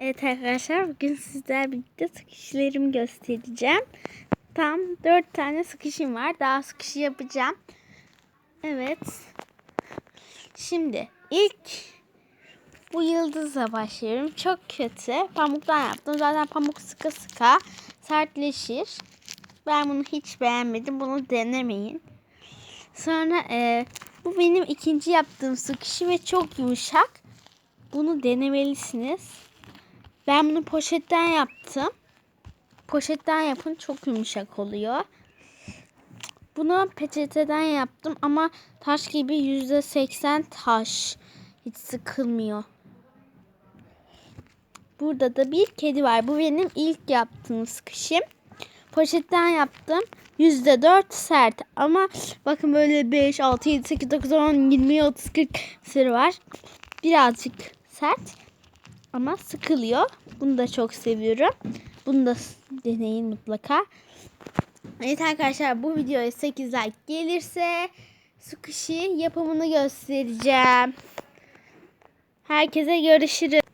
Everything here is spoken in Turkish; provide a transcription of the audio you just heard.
Evet arkadaşlar bugün sizlerle birlikte sıkışlarımı göstereceğim. Tam 4 tane sıkışım var. Daha sıkışı yapacağım. Evet. Şimdi ilk bu yıldızla başlıyorum. Çok kötü. Pamuktan yaptım. Zaten pamuk sıkı sıka sertleşir. Ben bunu hiç beğenmedim. Bunu denemeyin. Sonra e, bu benim ikinci yaptığım sıkışı ve çok yumuşak. Bunu denemelisiniz. Ben bunu poşetten yaptım. Poşetten yapın çok yumuşak oluyor. Bunu peçeteden yaptım ama taş gibi yüzde seksen taş. Hiç sıkılmıyor. Burada da bir kedi var. Bu benim ilk yaptığım sıkışım. Poşetten yaptım. Yüzde dört sert ama bakın böyle 5, 6, 7, 8, 9, 10, 20, 30, 40 sürü var. Birazcık sert ama sıkılıyor. Bunu da çok seviyorum. Bunu da deneyin mutlaka. Evet arkadaşlar bu videoya 8 like gelirse sıkışı yapımını göstereceğim. Herkese görüşürüz.